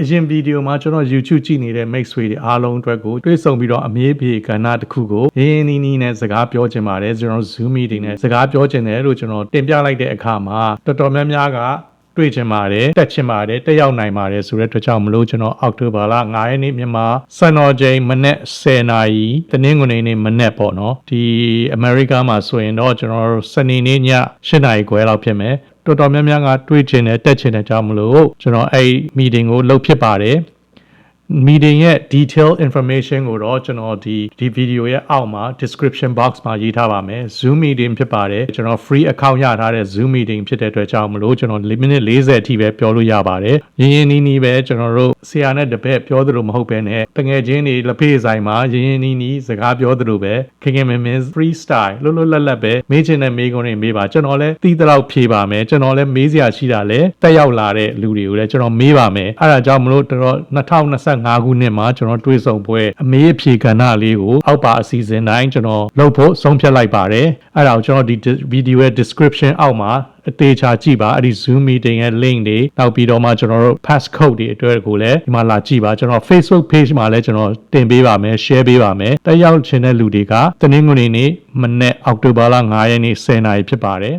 အရင်ဗီဒီယိုမှာကျွန်တော် YouTube ကြည့်နေတဲ့ mix တွေအားလုံးအတွက်ကိုတွေ့ဆုံပြီးတော့အမေးပြေကဏ္ဍတစ်ခုကိုရင်းရင်းနှီးနှီးနဲ့စကားပြောချင်ပါတယ်ကျွန်တော် Zoom meeting နဲ့စကားပြောချင်တယ်လို့ကျွန်တော်တင်ပြလိုက်တဲ့အခါမှာတော်တော်များများကတွေ့ချင်ပါတယ်တက်ချင်ပါတယ်တက်ရောက်နိုင်ပါတယ်ဆိုတဲ့အတွက်ကြောင့်မလို့ကျွန်တော်အောက်တိုဘာလ9ရက်နေ့မြန်မာစံတော်ချိန်မနေ့10နာရီတနင်္ဂနွေနေ့မနေ့ပေါ့နော်ဒီအမေရိကမှာဆိုရင်တော့ကျွန်တော်စနေနေ့ည7နာရီခွဲလောက်ဖြစ်မယ် တော်တော်များများကတွေ့ချင်တယ်တက်ချင်တယ်ကြောင့်မလို့ကျွန်တော်အဲ့ meeting ကိုလုပ်ဖြစ်ပါတယ် meeting ရဲ့ detail information ကိုတော့ကျွန်တော်ဒီဒီ video ရဲ့အောက်မှာ description box မှာရေးထားပါမယ် Zoom meeting ဖြစ်ပါတယ်ကျွန်တော် free account ရထားတဲ့ Zoom meeting ဖြစ်တဲ့အတွက်ကြောင့်မလို့ကျွန်တော်4 minute 40အထိပဲပြောလို့ရပါတယ်ရင်းရင်းနှီးနှီးပဲကျွန်တော်တို့ဆရာနဲ့တပည့်ပြောသလိုမဟုတ်ပဲနဲ့တငယ်ချင်းတွေလက်ဖေးဆိုင်မှာရင်းရင်းနှီးနှီးစကားပြောသလိုပဲခင်ခင်မင်မင် free style လွတ်လွတ်လပ်လပ်ပဲမေးချင်တဲ့မေးခွန်းတွေမေးပါကျွန်တော်လည်းတီးတဲ့လောက်ဖြေပါမယ်ကျွန်တော်လည်းမေးစရာရှိတာလည်းတက်ရောက်လာတဲ့လူတွေကိုလည်းကျွန်တော်မေးပါမယ်အဲ့ဒါကြောင့်မလို့တော်2025ခုနှစ်မှာကျွန်တော်တွေ့ဆုံပွဲအမေးအဖြေကဏ္ဍလေးကိုအောက်ပါအစီအစဉ်တိုင်းကျွန်တော်လုပ်ဖို့ဆုံးဖြတ်လိုက်ပါတယ်အဲ့ဒါကိုကျွန်တော်ဒီ video ရဲ့ description အောက်မှာအသေးချာကြည့်ပါအဲ့ဒီ Zoom meeting ရဲ့ link တွေနောက်ပြီးတော့မှကျွန်တော်တို့ passcode တွေအတွက်ကိုလည်းဒီမှာလာကြည့်ပါကျွန်တော် Facebook page မှာလည်းကျွန်တော်တင်ပေးပါမယ် share ပေးပါမယ်တက်ရောက်ချင်တဲ့လူတွေကတနင်္ဂနွေနေ့မနေ့အောက်တိုဘာလ9ရက်နေ့10:00နာရီဖြစ်ပါတယ်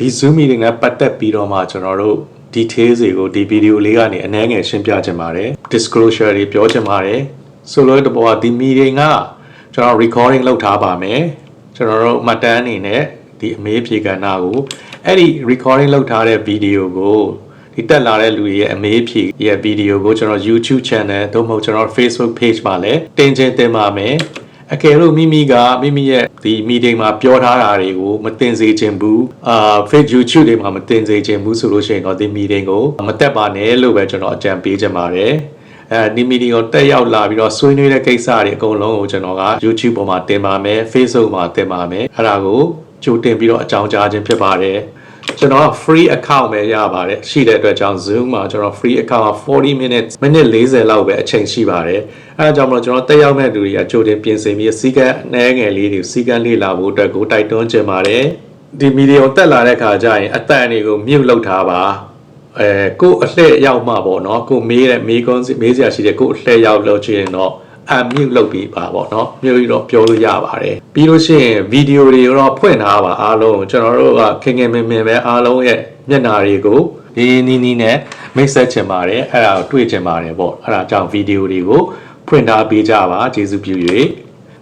ဒီ Zoom meeting နဲ့ပတ်သက်ပြီးတော့မှကျွန်တော်တို့ details တွေကိုဒီ video လေးကနေအနည်းငယ်ရှင်းပြချင်ပါတယ် disclosure တွေပြောချင်ပါတယ်ဆိုလိုတဲ့ဘောကဒီ meeting ကကျွန်တော် recording လုပ်ထားပါမယ်ကျွန်တော်တို့မှတ်တမ်းအနေနဲ့ဒီအမေးဖြေကဏ္ဍကိုအဲ့ဒီ recording လုပ်ထားတဲ့ video ကိုဒီတက်လာတဲ့လူတွေရဲ့အမေးဖြေရဲ့ video ကိုကျွန်တော် YouTube channel သို့မဟုတ်ကျွန်တော် Facebook page မှာလည်းတင်ချင်းတင်ပါမယ် အကယ်လို့မိမိကမိမိရဲ့ဒီ meeting မှာပြောထားတာတွေကိုမတင်စေချင်ဘူးအာ Facebook YouTube တွေမှာမတင်စေချင်ဘူးဆိုလို့ရှိရင်တော့ဒီ meeting ကိုမတက်ပါနဲ့လို့ပဲကျွန်တော်အကြံပေးချင်ပါတယ်အဲဒီ meeting ကိုတက်ရောက်လာပြီးတော့ဆွေးနွေးတဲ့ကိစ္စတွေအကုန်လုံးကိုကျွန်တော်က YouTube ပေါ်မှာတင်ပါမယ် Facebook မှာတင်ပါမယ်အဲ့ဒါကိုကြိုတင်ပြီးတော့အကြောင်းကြားခြင်းဖြစ်ပါတယ် ကျွန်တော်က free account ပဲရပါတယ်ရှိတဲ့အတွက်ကြောင့် Zoom မှာကျွန်တော် free account က40 minutes မိနစ်40လောက်ပဲအချိန်ရှိပါတယ်အဲဒါကြောင့်မလို့ကျွန်တော်တက်ရောက်မဲ့လူတွေကကြိုတင်ပြင်ဆင်ပြီးစီကံအနှဲငယ်လေးတွေစီကံလေးလာဖို့အတွက်ကိုတိုက်တွန်းချင်ပါတယ်ဒီမီဒီယိုတက်လာတဲ့ခါကျရင်အတန်တွေကိုမြုပ်လောက်ထားပါအဲကို့အလှည့်ရောက်မှပေါ့နော်ကိုမေးတဲ့မေးခွန်းမေးစရာရှိတဲ့ကို့အလှည့်ရောက်လို့ချင်တော့ အမြုပ်လုပ်ပြီးပါပေါ့နော်မြုပ်ပြီးတော့ပြောလို့ရပါတယ်ပြီးလို့ရှိရင်ဗီဒီယိုတွေတော့ဖွင့်ထားပါအားလုံးကျွန်တော်တို့ကခင်ခင်မင်မင်ပဲအားလုံးရဲ့မျက်နှာတွေကိုဒီနီးနီးနဲ့မိတ်ဆက်ချင်ပါတယ်အဲ့ဒါကိုတွေ့ချင်ပါတယ်ပေါ့အဲ့ဒါကြောင့်ဗီဒီယိုတွေကိုဖွင့်ထားပေးကြပါကျေးဇူးပြု၍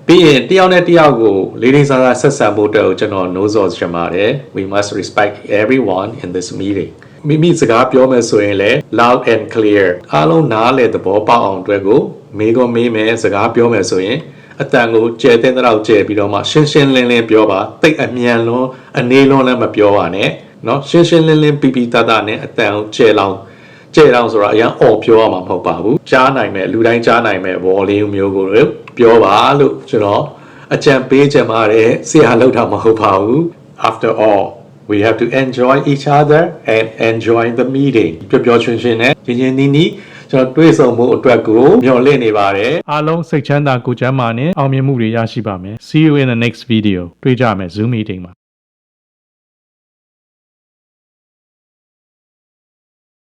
ပြီးရင်တယောက်နဲ့တယောက်ကိုလေးလေးစားစားဆက်ဆံဖို့အတွက်ကိုကျွန်တော်နှိုးဆော်ချင်ပါတယ် we must respect everyone in this meeting မိမိစကားပြောမယ်ဆိုရင်လည်း loud and clear အားလုံးနားလည်သဘောပေါက်အောင်အတွက်ကိုမေးခွန်းမေးမယ်စကားပြောမယ်ဆိုရင်အတန်ကိုကျဲတဲ့တော့ကျဲပြီးတော့မှရှင်းရှင်းလင်းလင်းပြောပါတိတ်အမြန်လွန်းအနေလွန်းလည်းမပြောပါနဲ့เนาะရှင်းရှင်းလင်းလင်းပြပြတတ်တာနဲ့အတန်ကိုကျဲလောင်ကျဲလောင်ဆိုတာအရင်အော်ပြောရမှာမဟုတ်ပါဘူးကြားနိုင်မဲ့လူတိုင်းကြားနိုင်မဲ့ volume မျိုးကိုပြောပါလို့ကျွန်တော်အကြံပေးချင်ပါတယ်ဆရာလောက်တာမဟုတ်ပါဘူး after all we have to enjoy each other and enjoy the meeting ပျော်ပျော်ရွှင်ရွှင်နဲ့ရင်းရင်းနှီးနှီးကျွန်တော်တွေ့ဆုံမှုအတွက်ကိုမျှော်လင့်နေပါတယ်အားလုံးစိတ်ချမ်းသာကိုယ်ချမ်းသာနဲ့အောင်မြင်မှုတွေရရှိပါမယ် see you in the next video တွေ့ကြမယ် zoom meeting မှာ